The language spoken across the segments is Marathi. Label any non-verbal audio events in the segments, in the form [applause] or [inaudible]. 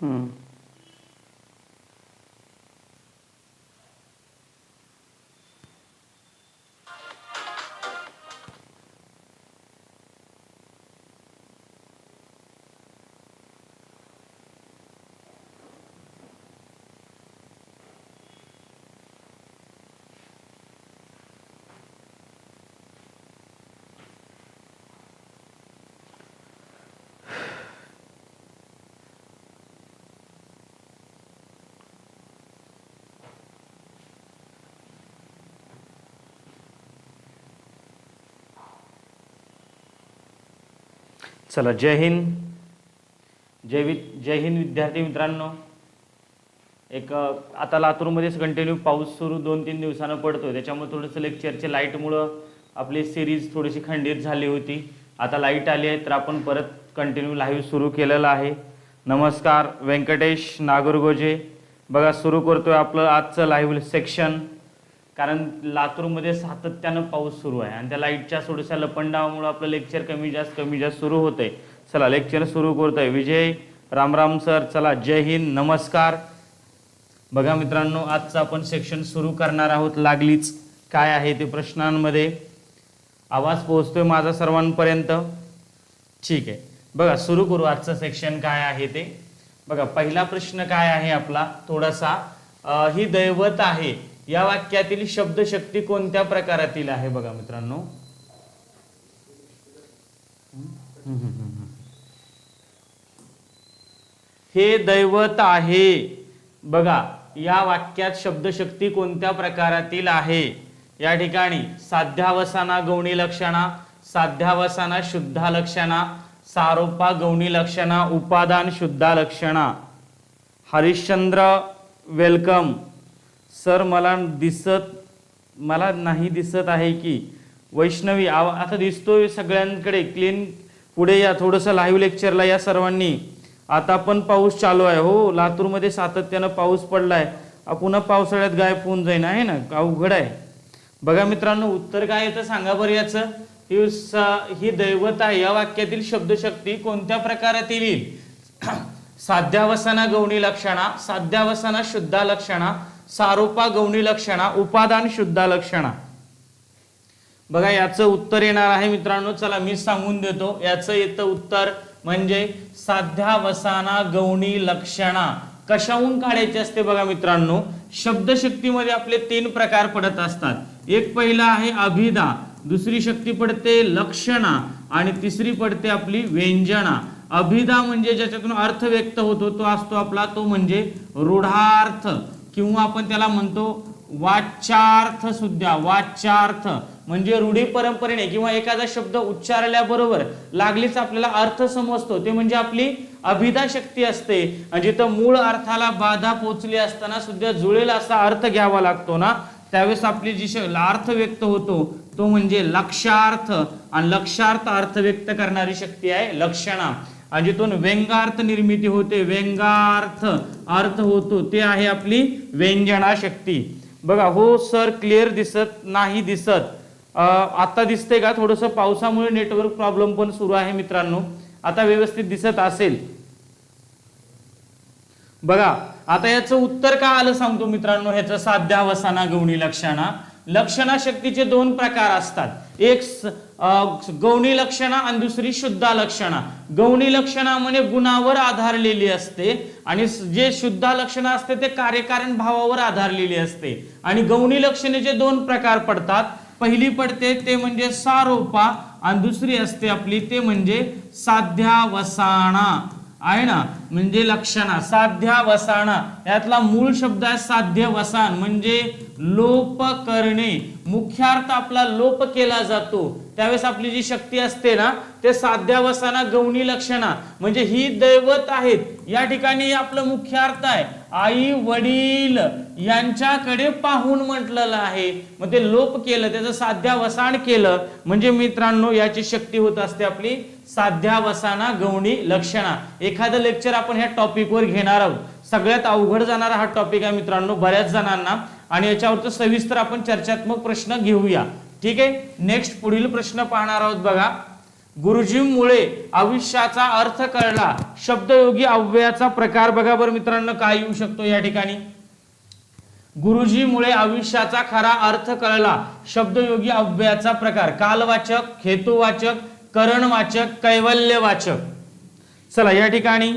嗯。चला जय हिंद. जय वि जय हिंद विद्यार्थी मित्रांनो. एक आता लातूरमध्येच कंटिन्यू पाऊस सुरू दोन तीन दिवसानं पडतोय. त्याच्यामुळे थोडंसं लेक्चरच्या लाईटमुळं आपली सिरीज थोडीशी खंडित झाली होती. आता लाइट आली आहे तर आपण परत कंटिन्यू लाईव्ह सुरू केलेलं आहे. नमस्कार व्यंकटेश नागरगोजे. बघा सुरू करतोय आपलं आजचं लाईव्ह सेक्शन कारण लातूरमध्ये सातत्यानं पाऊस सुरू आहे आणि त्या लाईटच्या थोड्याशा लपंडावामुळे आपलं लेक्चर कमी जास्त कमी जास्त सुरू होतंय. चला लेक्चर सुरू करतोय. विजय रामराम सर चला जय हिंद नमस्कार. बघा मित्रांनो आजचं आपण सेक्शन सुरू करणार आहोत. लागलीच काय आहे ते प्रश्नांमध्ये. आवाज पोहोचतोय माझा सर्वांपर्यंत. ठीक आहे. बघा सुरू करू आजचं सेक्शन काय आहे ते. बघा पहिला प्रश्न काय आहे आपला? थोडासा ही दैवत आहे. या वाक्यातील शब्दशक्ती कोणत्या प्रकारातील आहे बघा मित्रांनो? हे दैवत आहे. बघा या वाक्यात शब्दशक्ती कोणत्या प्रकारातील आहे? या ठिकाणी साध्यावसाना गौणी लक्षणा साध्यावसाना शुद्धा लक्षणा सारोपा गौणी लक्षणा उपादान शुद्धा लक्षणा. हरिश्चंद्र वेलकम. सर मला दिसत मला नाही दिसत आहे की वैष्णवी आव आता दिसतोय सगळ्यांकडे क्लीन पुढे या थोडंसं लाईव्ह लेक्चरला या सर्वांनी. आता पण पाऊस चालू आहे हो लातूरमध्ये सातत्यानं पाऊस पडला आहे पुन्हा पावसाळ्यात गायब होऊन जाईन आहे ना अवघड आहे. बघा मित्रांनो उत्तर काय येतं सांगा बरं याचं. ही स- ही दैवत आहे या वाक्यातील शब्दशक्ती कोणत्या प्रकारात येईल? [clears throat] साध्यावसाना गौणी लक्षणा साध्यावसाना शुद्धा लक्षणा सारोपा गौणी लक्षणा उपादान शुद्धा लक्षणा. बघा याचं उत्तर येणार आहे मित्रांनो. चला मी सांगून देतो. याचं येतं उत्तर म्हणजे साध्यावसाना गौणी लक्षणा. कशाहून काढायचे असते बघा मित्रांनो? शब्दशक्तीमध्ये आपले तीन प्रकार पडत असतात. एक पहिला आहे अभिधा दुसरी शक्ती पडते लक्षणा आणि तिसरी पडते आपली व्यंजना. अभिधा म्हणजे ज्याच्यातून अर्थ व्यक्त होतो तो असतो आपला तो म्हणजे रूढार्थ. किंवा आपण त्याला म्हणतो वाच्यार्थ सुद्धा वाच्यार्थ. म्हणजे रूढी परंपरेने किंवा एखादा शब्द उच्चारल्याबरोबर लागलीच आपल्याला अर्थ समजतो. ते म्हणजे आपली अभिधा शक्ती असते. जिथं मूळ अर्थाला बाधा पोचली असताना सुद्धा जुळेल असा अर्थ घ्यावा लागतो ना? त्यावेळेस आपली जी अर्थ व्यक्त होतो तो म्हणजे लक्षार्थ. आणि लक्षार्थ अर्थ व्यक्त करणारी शक्ती आहे लक्षणा. जिथून व्यंगार्थ निर्मिती होते व्यंगार्थ अर्थ होतो ते आहे आपली व्यंजना शक्ती बघा हो सर क्लिअर दिसत नाही दिसत. आता दिसतंय का? थोडंसं पावसामुळे नेटवर्क प्रॉब्लेम पण सुरू आहे मित्रांनो. आता व्यवस्थित दिसत असेल. बघा आता याचं उत्तर का आलं सांगतो मित्रांनो? ह्याचं साध्यावसाना गवणी लक्षणा. लक्षणा शक्तीचे दोन प्रकार असतात. एक गौणी लक्षणा आणि दुसरी शुद्धा लक्षणा. गौणी लक्षणा म्हणजे गुणावर आधारलेली असते आणि जे शुद्धा लक्षणं असते ते कार्यकारण भावावर आधारलेली असते. आणि गौणी लक्षणेचे दोन प्रकार पडतात पहिली पडते ते म्हणजे सारोपा आणि दुसरी असते आपली ते म्हणजे साध्या वसाणा आहे ना? म्हणजे लक्षणा साध्या वसाना यातला मूळ शब्द आहे साध्य वसान म्हणजे लोप करणे. मुख्यार्थ आपला लोप केला जातो. त्यावेळेस आपली जी शक्ती असते ना ते साध्या वसाना गौणी लक्षणा. म्हणजे ही दैवत आहेत. या ठिकाणी आपलं मुख्य अर्थ आहे. आई वडील यांच्याकडे पाहून म्हटलेलं आहे. मग ते लोप केलं त्याचं साध्या वसाण केलं. म्हणजे मित्रांनो याची शक्ती होत असते आपली साध्यावसाना गवणी लक्षणा. एखादं लेक्चर आपण ह्या टॉपिकवर घेणार आहोत. सगळ्यात अवघड जाणारा हा टॉपिक आहे मित्रांनो बऱ्याच जणांना. आणि याच्यावरचं सविस्तर आपण चर्चात्मक प्रश्न घेऊया. ठीक आहे? नेक्स्ट पुढील प्रश्न पाहणार आहोत बघा. गुरुजींमुळे आयुष्याचा अर्थ कळला. शब्दयोगी अव्ययाचा प्रकार बघा बरं मित्रांनो काय येऊ शकतो या ठिकाणी? गुरुजीमुळे आयुष्याचा खरा अर्थ कळला. शब्दयोगी अव्ययाचा प्रकार. कालवाचक हेतुवाचक करणवाचक कैवल्यवाचक. चला या ठिकाणी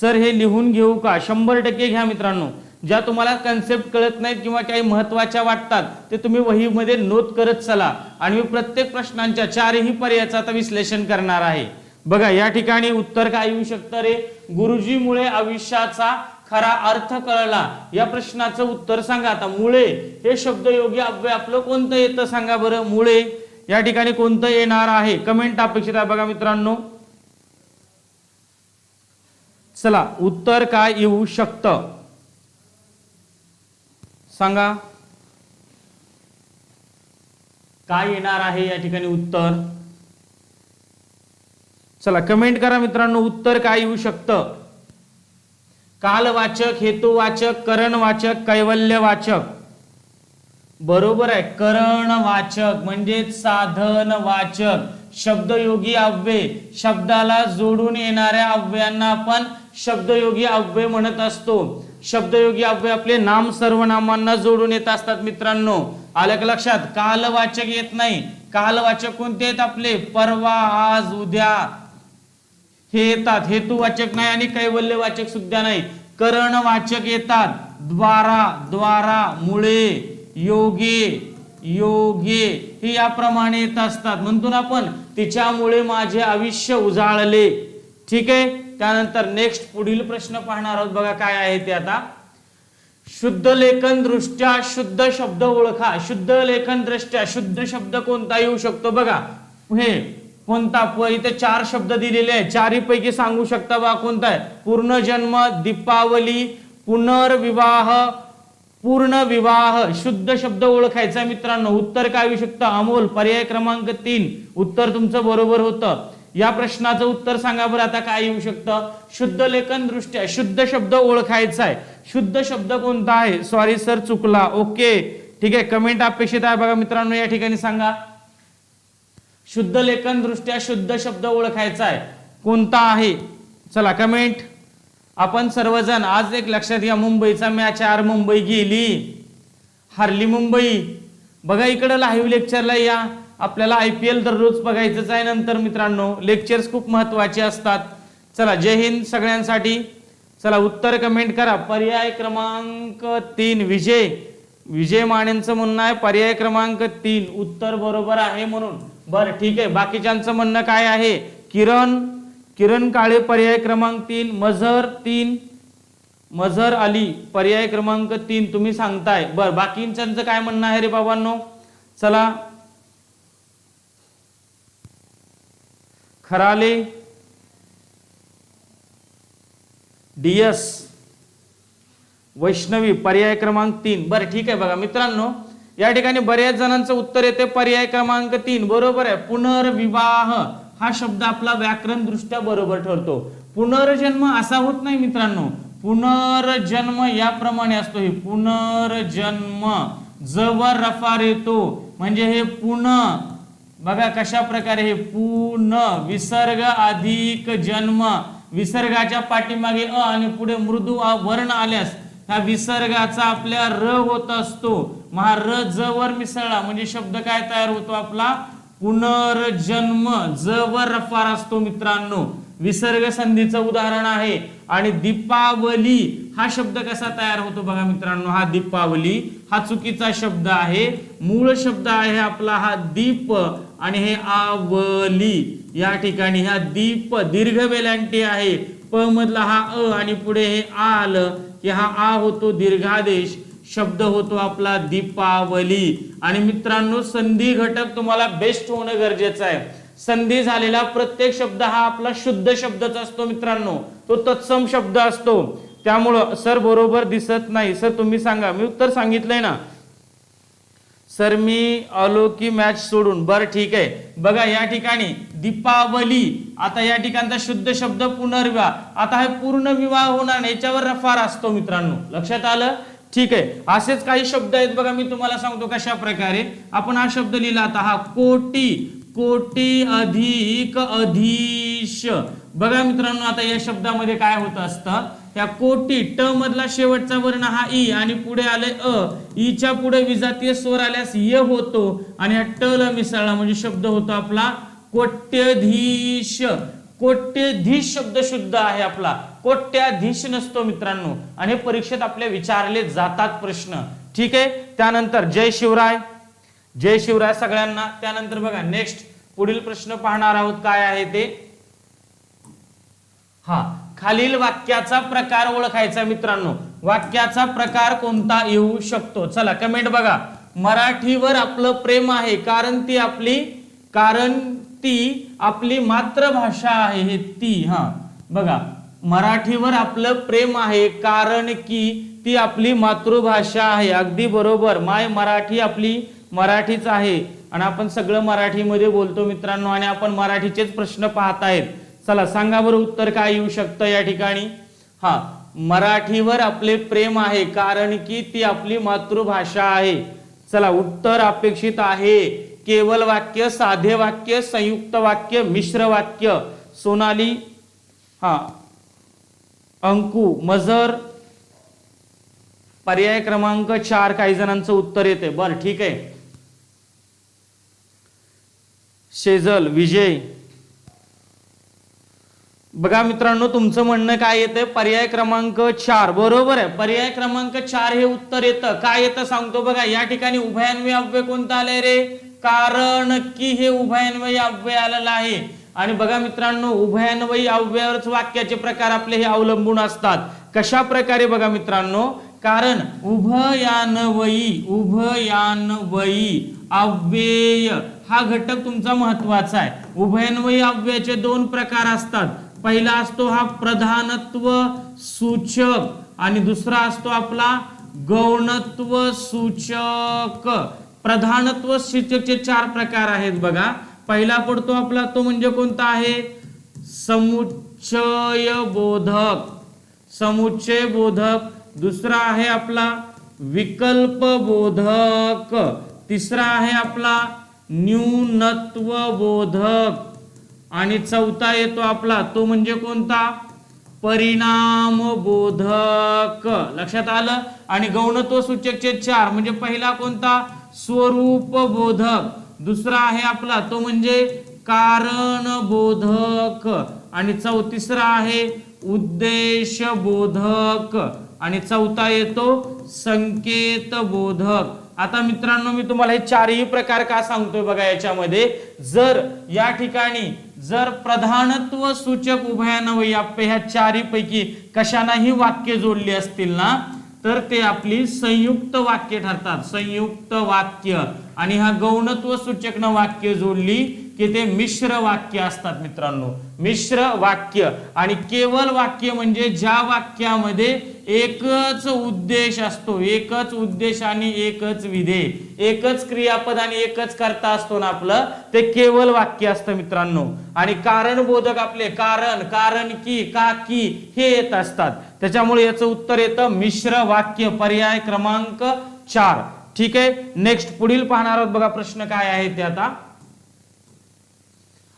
सर हे लिहून घेऊ का? शंभर टक्के घ्या मित्रांनो. ज्या तुम्हाला कन्सेप्ट कळत नाहीत किंवा काही महत्त्वाच्या वाटतात ते तुम्ही वहीमध्ये नोट करत चला. आणि मी प्रत्येक प्रश्नांच्या चारही पर्यायाचं आता विश्लेषण करणार आहे. बघा या ठिकाणी उत्तर काय येऊ शकतं रे? गुरुजीमुळे आयुष्याचा खरा अर्थ कळला. या प्रश्नाचं उत्तर सांगा आता. मुळे हे शब्दयोगी अव्यय आपलं कोणतं येतं? सांगा बरं मुळे. या ठिकाणी कोणतं येणार आहे? कमेंट अपेक्षित आहे बघा मित्रांनो. चला उत्तर काय येऊ शकतं? सांगा. काय येणार आहे या ठिकाणी उत्तर? चला कमेंट करा मित्रांनो उत्तर काय येऊ शकतं? कालवाचक हेतुवाचक करणवाचक कैवल्यवाचक. बरोबर आहे. करणवाचक म्हणजेच साधन वाचक. शब्दयोगी अव्यय शब्दाला जोडून येणाऱ्या अव्ययांना आपण शब्दयोगी अव्यय म्हणत असतो. शब्दयोगी अव्यय आपले नाम सर्वनामांना जोडून येत असतात मित्रांनो. आलं का लक्षात? कालवाचक येत नाही. कालवाचक कोणते आहेत आपले. परवा आज उद्या. हे येतात. हेतुवाचक नाही आणि कैवल्यवाचक सुद्धा नाही. करणवाचक येतात. द्वारा द्वारा मुळे. योगे योगे ही याप्रमाणे येत असतात. म्हणतो ना आपण तिच्यामुळे माझे आयुष्य उजाळले. ठीक आहे? त्यानंतर नेक्स्ट पुढील प्रश्न पाहणार आहोत. बघा काय आहे ते आता. शुद्ध लेखन दृष्ट्या शुद्ध शब्द ओळखा. शुद्ध लेखन दृष्ट्या शुद्ध शब्द कोणता येऊ शकतो? बघा. हे कोणता? प- इथे चार शब्द दिलेले आहेत. चारही पैकी सांगू शकता बा कोणता आहे? पूर्ण जन्म दीपावली पुनर्विवाह पूर्ण विवाह शुद्ध शब्द ओळखायचा आहे मित्रांनो. उत्तर काय येऊ शकतं? अमोल पर्याय क्रमांक तीन. उत्तर तुमचं बरोबर होतं. या प्रश्नाचं उत्तर सांगा बरं. आता काय येऊ शकतं? शुद्ध लेखन दृष्ट्या शुद्ध शब्द ओळखायचा आहे. शुद्ध शब्द कोणता आहे? सॉरी सर चुकला. ओके ठीक आहे. कमेंट अपेक्षित आहे बघा मित्रांनो. या ठिकाणी सांगा. शुद्ध लेखन दृष्ट्या शुद्ध शब्द ओळखायचा आहे. कोणता आहे? चला कमेंट आपण सर्वजण आज एक लक्षात घ्या मुंबईचा मॅच आर मुंबई गेली. हरली मुंबई. बघा इकडं लाईव्ह लेक्चरला या. आपल्याला आय पी एल दररोज बघायचंच आहे नंतर मित्रांनो. लेक्चर्स खूप महत्त्वाचे असतात. चला जय हिंद सगळ्यांसाठी. चला उत्तर कमेंट करा. पर्याय क्रमांक तीन विजय. विजय मानेंचं म्हणणं आहे पर्याय क्रमांक तीन. उत्तर बरोबर आहे म्हणून. बरं ठीक आहे. बाकीच्यांचं म्हणणं काय आहे? किरण किरण काळे पर्याय क्रमांक तीन मझर तीन मझर अली पर्याय क्रमांक तीन तुम्ही सांगताय. बर बाकींच्यांचं काय म्हणणं आहे रे बाबांनो? चला. खराले डीएस वैष्णवी पर्याय क्रमांक तीन. बरं ठीक आहे बघा मित्रांनो या ठिकाणी बऱ्याच जणांचं उत्तर येते. पर्याय क्रमांक तीन बरोबर आहे. पुनर्विवाह. हा शब्द आपला व्याकरण दृष्ट्या बरोबर ठरतो. पुनर्जन्म असा होत नाही मित्रांनो. पुनर्जन्म याप्रमाणे असतो हे. पुनर्जन्म. जवर रफार येतो. म्हणजे हे पुन. बघा कशा प्रकारे हे पुन. विसर्ग अधिक जन्म. विसर्गाच्या पाठीमागे अ आणि पुढे मृदू अ वर्ण आल्यास ह्या विसर्गाचा आपल्या र होत असतो. महा र ज वर मिसळला म्हणजे शब्द काय तयार होतो आपला? पुनर्जन्म जवर फार रफार असतो मित्रांनो. विसर्ग संधीचं उदाहरण आहे. आणि दीपावली हा शब्द कसा तयार होतो बघा मित्रांनो. हा दीपावली हा चुकीचा शब्द आहे. मूळ शब्द आहे आपला हा दीप आणि हे आवली. या ठिकाणी हा दीप दीर्घ वेलांटी आहे. प मधला हा अ आणि पुढे हे आ की हा आ होतो दीर्घादेश. शब्द होतो आपला दीपावली. आणि मित्रांनो संधी घटक तुम्हाला बेस्ट होणं गरजेचं आहे. संधी झालेला प्रत्येक शब्द हा आपला शुद्ध शब्दच असतो मित्रांनो. तो तत्सम शब्द असतो. त्यामुळं सर बरोबर दिसत नाही. सर तुम्ही सांगा. मी उत्तर सांगितलंय ना? सर मी आलो की मॅच सोडून. बरं ठीक आहे. बघा या ठिकाणी दीपावली. आता या ठिकाणचा शुद्ध शब्द पुनर्विवाह. आता हे पूर्ण विवाह होणार नाही. याच्यावर रफार असतो मित्रांनो. लक्षात आलं? ठीक आहे. असेच काही शब्द आहेत बघा मी तुम्हाला सांगतो कशा प्रकारे. आपण हा शब्द लिहिला आता हा कोटी कोटी अधिक अधीश. बघा मित्रांनो आता या शब्दामध्ये काय होत असतं? या कोटी ट मधला शेवटचा वर्ण हा ई आणि पुढे आले अ. ईच्या पुढे विजातीय स्वर आल्यास य होतो आणि हा ट ला मिसळला म्हणजे शब्द होतो आपला कोट्यधीश. कोट्यधीश शब्द शुद्ध आहे आपला. कोट्याधीश नसतो मित्रांनो. आणि परीक्षेत आपले विचारले जातात प्रश्न. ठीक आहे? त्यानंतर जय शिवराय. जय शिवराय सगळ्यांना. त्यानंतर बघा नेक्स्ट पुढील प्रश्न पाहणार आहोत काय आहे ते. हा खालील वाक्याचा प्रकार ओळखायचा मित्रांनो. वाक्याचा प्रकार कोणता येऊ शकतो? चला कमेंट बघा. मराठीवर आपलं प्रेम आहे कारण ती आपली कारण ती आपली मातृभाषा आहे ती हा. बघा मराठीवर आपलं प्रेम आहे कारण की ती आपली मातृभाषा आहे. अगदी बरोबर. माय मराठी आपली मराठीच आहे. आणि आपण सगळं मराठीमध्ये बोलतो मित्रांनो आणि आपण मराठीचेच प्रश्न पाहत आहेत चला सांगा बरं उत्तर काय येऊ शकतं या ठिकाणी? हा. मराठीवर आपले प्रेम आहे कारण की ती आपली मातृभाषा आहे. चला उत्तर अपेक्षित आहे. केवल वाक्य साधे वाक्य संयुक्त वाक्य मिश्र वाक्य. सोनाली हा. अंकु मजर. पर्याय क्रमांक चार काही जणांचं उत्तर येते. बर ठीक आहे. शेजल विजय. बघा मित्रांनो तुमचं म्हणणं काय येतंय पर्याय क्रमांक चार. बरोबर आहे. पर्याय क्रमांक चार हे उत्तर येतं. काय येतं सांगतो बघा. या ठिकाणी उभयान्वय अव्यय कोणतं आलंय रे? कारण की हे उभयान्वय अव्यय आलेलं आहे. आणि बघा मित्रांनो उभयान्वयी अव्ययच वाक्याचे प्रकार आपले हे अवलंबून असतात. कशा प्रकारे बघा मित्रांनो? कारण उभयान्वयी उभयान्वयी अव्यय हा घटक तुमचा महत्त्वाचा आहे. उभयान्वयी अव्ययाचे दोन प्रकार असतात. पहिला असतो हा प्रधानत्व सूचक आणि दुसरा असतो आपला गौणत्व सूचक. प्रधानत्व सूचकचे चार प्रकार आहेत बघा. पहिला पडतो आपला तो म्हणजे कोणता आहे? समुच्चय बोधक. समुच्चय बोधक. दुसरा आहे आपला विकल्प बोधक. तिसरा आहे आपला न्यूनत्व बोधक. आणि चौथा येतो आपला तो म्हणजे कोणता? परिणाम बोधक. लक्षात आलं? आणि गौणत्व सूचकचे चार म्हणजे पहिला कोणता? स्वरूप बोधक. दुसरा आहे आपला तो म्हणजे कारण बोधक आणि चौ तिसरा आहे उद्देश बोधक आणि चौथा येतो संकेत बोधक आता मित्रांनो मी तुम्हाला हे चारही प्रकार का सांगतोय बघा याच्यामध्ये? जर या ठिकाणी जर प्रधानत्व सूचक उभयान्वयी आप ह्या चारही पैकी कशानाही वाक्य जोडली असतील ना तर ते आपली संयुक्त वाक्य ठरतात. संयुक्त वाक्य. आणि हा गौणत्व सूचकन वाक्य जोडली की ते मिश्र वाक्य असतात मित्रांनो. मिश्र वाक्य आणि केवळ वाक्य म्हणजे ज्या वाक्यामध्ये एकच उद्देश असतो एकच उद्देश आणि एकच विधेय एकच क्रियापद आणि एकच करता असतो ना आपलं ते केवळ वाक्य असतं मित्रांनो. आणि कारण बोधक आपले कारण कारण की का की हे येत असतात. त्याच्यामुळे याचं उत्तर येतं मिश्र वाक्य पर्याय क्रमांक चार. ठीक आहे? नेक्स्ट पुढील पाहणार आहोत बघा प्रश्न काय आहे ते आता.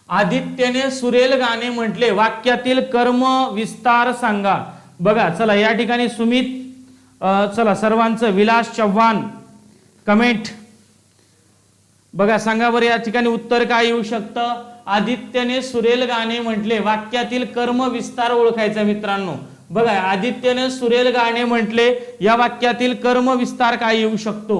आदित्यने सुरेल गाणे म्हटले वाक्यातील कर्म विस्तार सांगा. बघा चला या ठिकाणी सुमित चला सर्वांचं विलास चव्हाण कमेंट बघा सांगा बरं या ठिकाणी उत्तर काय येऊ शकतं? आदित्यने सुरेल गाणे म्हटले वाक्यातील कर्म विस्तार ओळखायचा मित्रांनो. बघा आदित्यने सुरेल गाणे म्हटले या वाक्यातील कर्म विस्तार काय येऊ शकतो?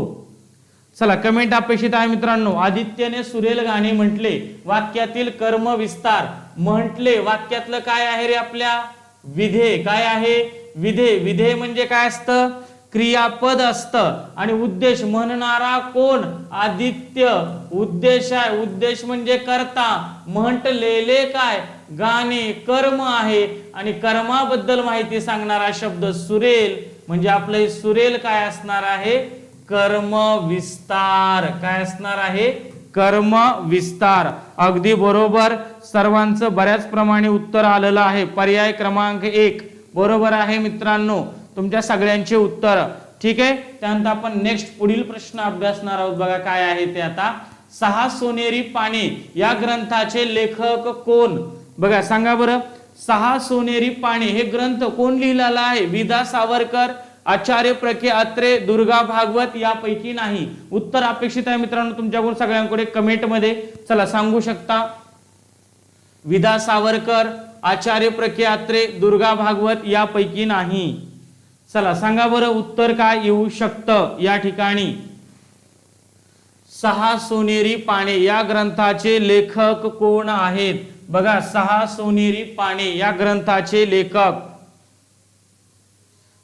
चला कमेंट अपेक्षित आहे मित्रांनो. आदित्यने सुरेल गाणे म्हटले वाक्यातील कर्म विस्तार. म्हटले वाक्यातलं काय आहे रे आपल्या? विधे. काय आहे? विधे. विधे म्हणजे काय असतं? क्रियापद असतं. आणि उद्देश म्हणणारा कोण? आदित्य. उद्देश आहे. उद्देश म्हणजे करता. म्हटलेले काय? गाणे कर्म आहे. आणि कर्माबद्दल माहिती सांगणारा शब्द सुरेल. म्हणजे आपलं हे सुरेल काय असणार आहे? कर्म विस्तार. काय असणार आहे? कर्म विस्तार. अगदी बरोबर. सर्वांचं बऱ्याच प्रमाणे उत्तर आलेलं आहे. पर्याय क्रमांक एक. बरोबर आहे मित्रांनो. तुमच्या सगळ्यांचे उत्तर. ठीक आहे? त्यानंतर आपण नेक्स्ट पुढील प्रश्न अभ्यासणार आहोत. बघा काय आहे ते आता. सहा सोनेरी पाने. या ग्रंथाचे लेखक कोण? बघा सांगा बरं. सहा सोनेरी पाने हे ग्रंथ कोण लिहिलेला आहे? विदा सावरकर आचार्य प्रके अत्रे दुर्गा भागवत यापैकी नाही. उत्तर अपेक्षित आहे मित्रांनो तुमच्याकडून सगळ्यांकडे कमेंटमध्ये. चला सांगू शकता. विदा सावरकर आचार्य प्रके अत्रे दुर्गा भागवत यापैकी नाही. चला सांगा बरं उत्तर काय येऊ शकतं या ठिकाणी? सहा सोनेरी पाने या ग्रंथाचे लेखक कोण आहेत? बघा सहा सोनेरी पाने या ग्रंथाचे लेखक.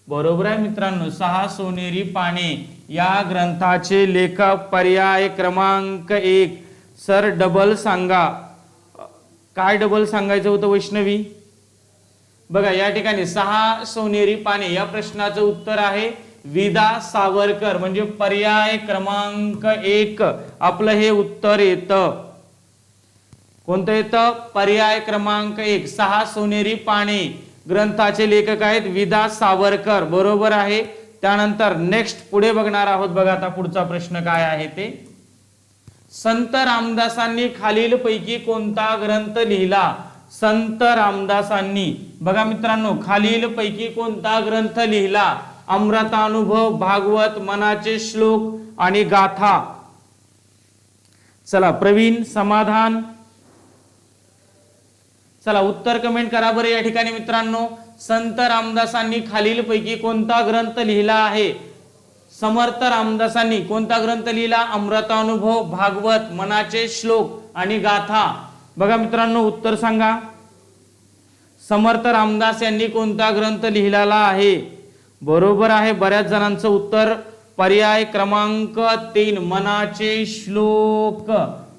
बरोबर आहे मित्रांनो सहा सोनेरी पाने या ग्रंथाचे लेखक पर्याय क्रमांक एक. सर डबल सांगा. काय डबल सांगायचं होतं वैष्णवी? बघा या ठिकाणी सहा सोनेरी पाने या प्रश्नाचं उत्तर आहे विदा सावरकर म्हणजे पर्याय क्रमांक एक. आपलं हे उत्तर येतं. कोणतं येतं? पर्याय क्रमांक एक सहा सोनेरी पाने. ग्रंथाचे लेखक आहेत विदा सावरकर बरोबर आहे. त्यानंतर नेक्स्ट पुढे बघणार आहोत बघा आता पुढचा प्रश्न काय आहे ते. संत रामदासांनी खालील पैकी कोणता ग्रंथ लिहिला? संत रामदासांनी. बघा मित्रांनो खालील पैकी कोणता ग्रंथ लिहिला? अमृतानुभव भागवत मनाचे श्लोक आणि गाथा. चला प्रवीण समाधान. चला उत्तर कमेंट करा बरं या ठिकाणी मित्रांनो. संत रामदासांनी खालील पैकी कोणता ग्रंथ लिहिला आहे? समर्थ रामदासांनी कोणता ग्रंथ लिहिला? अमृतानुभव भागवत मनाचे श्लोक आणि गाथा. बघा मित्रांनो उत्तर सांगा. समर्थ रामदास यांनी कोणता ग्रंथ लिहिलेला आहे? बरोबर आहे बऱ्याच जणांचं उत्तर. पर्याय क्रमांक तीन मनाचे श्लोक.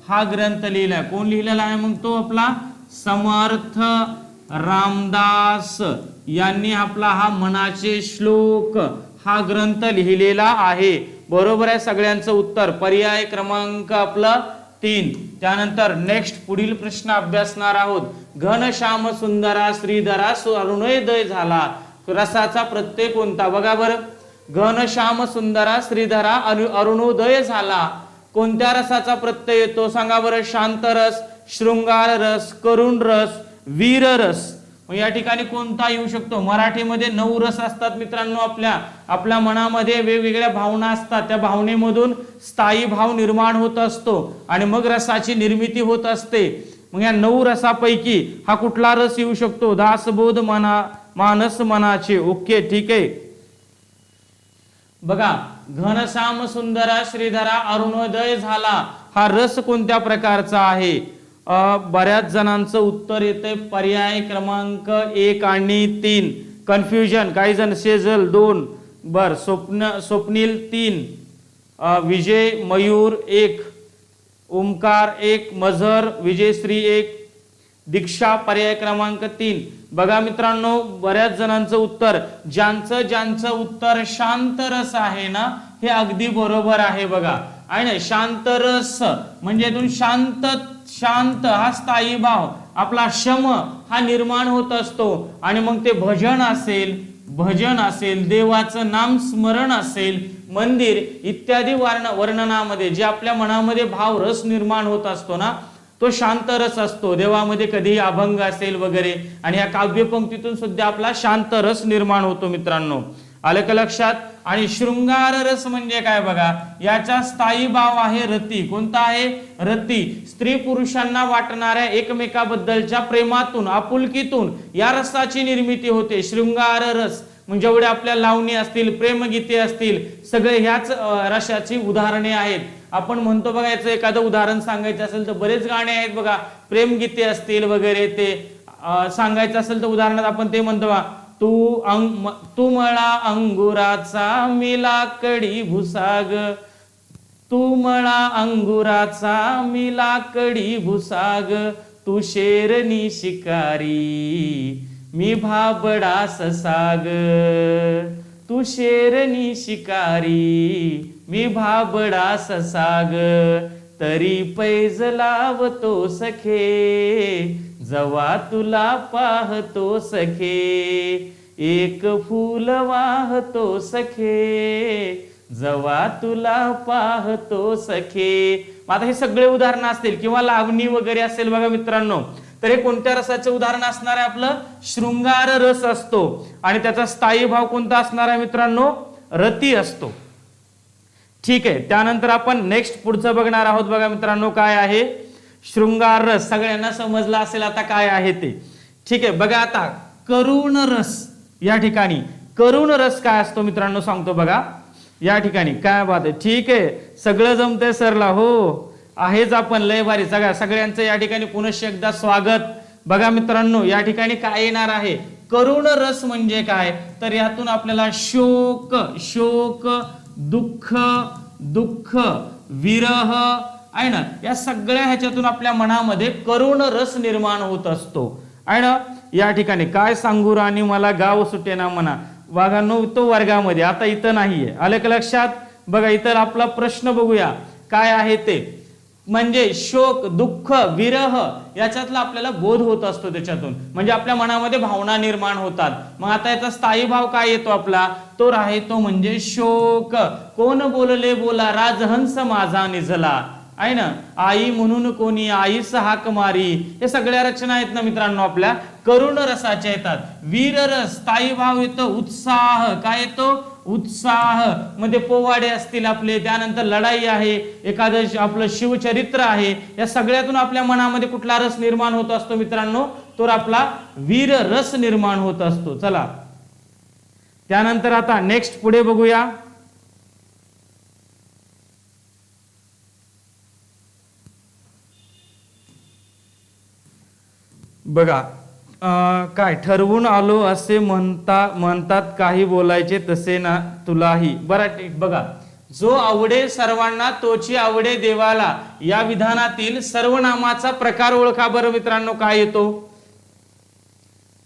हा ग्रंथ लिहिलाय. कोण लिहिलेला आहे मग तो आपला? समर्थ रामदास यांनी आपला हा मनाचे श्लोक हा ग्रंथ लिहिलेला आहे. बरोबर आहे सगळ्यांचं उत्तर. पर्याय क्रमांक आपला तीन. त्यानंतर नेक्स्ट पुढील प्रश्न अभ्यासणार आहोत. घनश्याम सुंदरा श्रीधरा अरुणोदय झाला. रसाचा प्रत्यय कोणता? बघा बरं. घनश्याम सुंदरा श्रीधरा अरु अरुणोदय झाला. कोणत्या रसाचा प्रत्यय येतो? सांगा बरं. शांत रस. शृंगार रस करुण रस वीर रस. या ठिकाणी कोणता येऊ शकतो? मराठीमध्ये नऊ रस असतात मित्रांनो आपल्या. आपल्या मनामध्ये वेगवेगळ्या भावना असतात. त्या भावनेमधून स्थायी भाव निर्माण होत असतो आणि मग रसाची निर्मिती होत असते. मग या नऊ रसापैकी हा कुठला रस येऊ शकतो? दासबोध मना मानस मनाचे. ओके ठीक आहे. बघा घनश्याम सुंदरा श्रीधरा अरुणोदय झाला. हा रस कोणत्या प्रकारचा आहे? बऱ्याच जणांचं उत्तर येते. पर्याय क्रमांक एक आणि तीन. कन्फ्युजन. काही जण सेजल दोन. बर स्वप्न स्वप्नील तीन. विजय मयूर एक. ओमकार एक. मझर विजयश्री एक. दीक्षा पर्याय क्रमांक तीन. बघा मित्रांनो बऱ्याच जणांचं उत्तर. ज्यांचं ज्यांचं उत्तर शांत रस आहे ना हे अगदी बरोबर आहे बघा. आहे ना? शांत रस. म्हणजे यातून शांत शांत हा स्थायी भाव. आपला शम हा निर्माण होत असतो. आणि मग ते भजन असेल भजन असेल देवाचं नाम स्मरण असेल मंदिर इत्यादी वर्ण वर्णनामध्ये जे आपल्या मनामध्ये भाव रस निर्माण होत असतो ना तो शांत रस असतो. देवामध्ये कधीही अभंग असेल वगैरे आणि या काव्यपंक्तीतून सुद्धा आपला शांत रस निर्माण होतो मित्रांनो. आलं का लक्षात? आणि शृंगार रस म्हणजे काय बघा? याचा स्थायी भाव आहे रती. कोणता आहे? रती. स्त्री पुरुषांना वाटणाऱ्या एकमेकाबद्दलच्या प्रेमातून आपुलकीतून या रसाची निर्मिती होते. शृंगार रस म्हणजे जेवढे आपल्या लावणी असतील प्रेमगीते असतील सगळे ह्याच रसाची उदाहरणे आहेत. आपण म्हणतो बघा याचं एखादं उदाहरण सांगायचं असेल तर बरेच गाणे आहेत बघा. प्रेमगीते असतील वगैरे ते. सांगायचं असेल तर उदाहरणार्थ आपण ते म्हणतो बघा. तू अंग म- तू मळा अंगुराचा मिला कडी भुसाग. तू मळा अंगुराचा मिला कडी भुसाग. तू शेरनी शिकारी मी भाबडा ससाग. तू शेरनी शिकारी मी भाबडा ससाग. तरी पैज लावतो सखे जवा तुला पाहतो सखे एक फूल वाहतो सखे. जवा तुला पाहतो सखे. आता हे सगळे उदाहरणं असतील किंवा लावणी वगैरे असेल बघा मित्रांनो तर हे कोणत्या रसाचं उदाहरण असणार आहे आपलं? शृंगार रस असतो. आणि त्याचा स्थायी भाव कोणता असणार आहे मित्रांनो? रती असतो. ठीक आहे त्यानंतर आपण नेक्स्ट पुढचं बघणार आहोत बघा मित्रांनो काय आहे? शृंगार रस सगळ्यांना समजलं असेल आता काय आहे ते. ठीक आहे बघा आता करुण रस या ठिकाणी. करुण रस काय असतो मित्रांनो सांगतो बघा. या ठिकाणी काय बात आहे. ठीक आहे सगळं जमतंय सरला हो. आहेच आपण लय भारी. सगळ्या सगळ्यांचं या ठिकाणी पुनश्च एकदा स्वागत. बघा मित्रांनो या ठिकाणी काय येणार आहे? करुण रस म्हणजे काय? तर यातून आपल्याला शोक शोक दुःख दुःख विरह आहे ना? या सगळ्या ह्याच्यातून आपल्या मनामध्ये करुण रस निर्माण होत असतो. आहे ना? या ठिकाणी काय सांगू राणी मला गाव सुटेना म्हणा वाघांनो तो वर्गामध्ये आता इथं नाहीये. आलं का लक्षात? बघा इतर आपला प्रश्न बघूया. काय आहे ते? म्हणजे शोक दुःख विरह याच्यातला आपल्याला बोध होत असतो त्याच्यातून. म्हणजे आपल्या मनामध्ये भावना निर्माण होतात. मग आता याचा स्थायी भाव काय येतो आपला? तो राहतो म्हणजे शोक. कोण बोलले बोला राजहंस माझा निझला आहे ना? आई म्हणून कोणी आईस हाक मारी हे सगळ्या रचना आहेत ना मित्रांनो आपल्या? करुण रसाच्या येतात. वीर रस स्थायी भाव येतो उत्साह. काय येतो? उत्साह. मध्ये पोवाडे असतील आपले त्यानंतर लढाई आहे. एखादं आपलं शिवचरित्र आहे. या सगळ्यातून आपल्या मनामध्ये कुठला रस निर्माण होत असतो मित्रांनो? तर आपला वीर रस निर्माण होत असतो. चला. त्यानंतर आता नेक्स्ट पुढे बघूया. बघा काय ठरवून आलो असे म्हणता म्हणतात काही बोलायचे तसे ना तुलाही. बरा ठीक बघा जो आवडे सर्वांना तोची आवडे देवाला या विधानातील सर्वनामाचा प्रकार ओळखा बरं मित्रांनो काय येतो?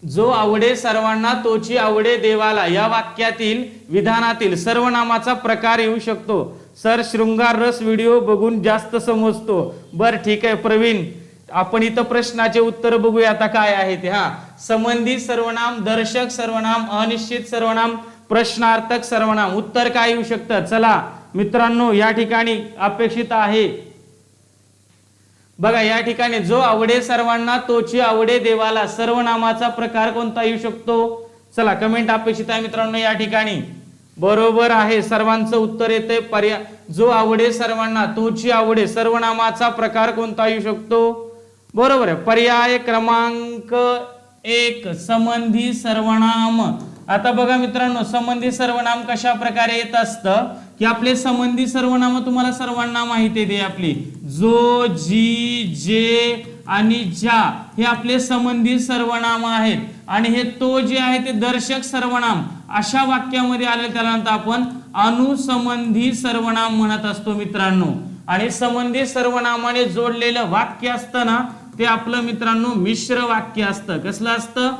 जो आवडे सर्वांना तोची आवडे देवाला या वाक्यातील विधानातील सर्वनामाचा प्रकार येऊ शकतो. सर शृंगार रस व्हिडिओ बघून जास्त समजतो. बर ठीक आहे प्रवीण. आपण इथं प्रश्नाचे उत्तर बघूया. आता काय आहे ते हा. संबंधित सर्वनाम दर्शक सर्वनाम अनिश्चित सर्वनाम प्रश्नार्थक सर्वनाम. उत्तर काय येऊ शकतं? चला मित्रांनो या ठिकाणी अपेक्षित आहे. बघा या ठिकाणी जो आवडे सर्वांना तोची आवडे देवाला सर्वनामाचा प्रकार कोणता येऊ शकतो? चला कमेंट अपेक्षित आहे मित्रांनो या ठिकाणी. बरोबर आहे सर्वांचं उत्तर येते पर्याय जो आवडे सर्वांना तोची आवडे सर्वनामाचा प्रकार कोणता येऊ शकतो? बरोबर आहे. पर्याय क्रमांक एक संबंधी सर्वनाम. आता बघा मित्रांनो संबंधी सर्वनाम कशा प्रकारे येत असतं? की आपले संबंधी सर्वनाम तुम्हाला सर्वांना माहिती आहे आपली. जो जी जे आणि ज्या हे आपले संबंधी सर्वनाम आहेत. आणि हे तो जे आहे ते दर्शक सर्वनाम. अशा वाक्यामध्ये आले त्यानंतर आपण अनुसंबंधी सर्वनाम म्हणत असतो मित्रांनो. आणि संबंधी सर्वनामाने जोडलेलं वाक्य असतं ना ते आपलं मित्रांनो मिश्र वाक्य असतं. कसलं असतं?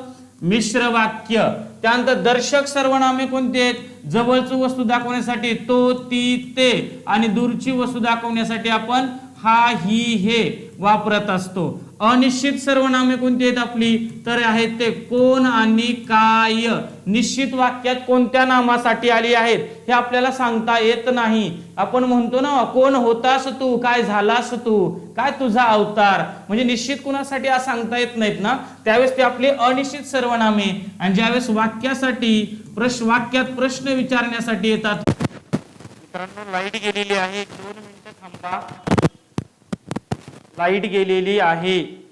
मिश्र वाक्य. त्यानंतर दर्शक सर्वनामे कोणती आहेत? जवळची वस्तू दाखवण्यासाठी तो ती ते आणि दूरची वस्तू दाखवण्यासाठी आपण हा ही हे वापरत असतो. अनिश्चित सर्वनामे कोणती आहेत आपली? तर आहेत ते कोण आणि काय? निश्चित वाक्यात कोणत्या नामासाठी आली आहेत? हे आपल्याला सांगता येत नाही. आपण म्हणतो ना कोण होतास तू? काय झालास तू? काय तुझा अवतार? म्हणजे निश्चित कुणासाठी आज सांगता येत नाहीत ना? त्यावेळेस ते आपली अनिश्चित सर्वनामे. आणि ज्यावेळेस वाक्यासाठी प्रश्न वाक्यात प्रश्न विचारण्यासाठी येतात. मित्रांनो लाइट गेलेली आहे. दोन मिनिटं थांबा. लाइट गेलेली आहे.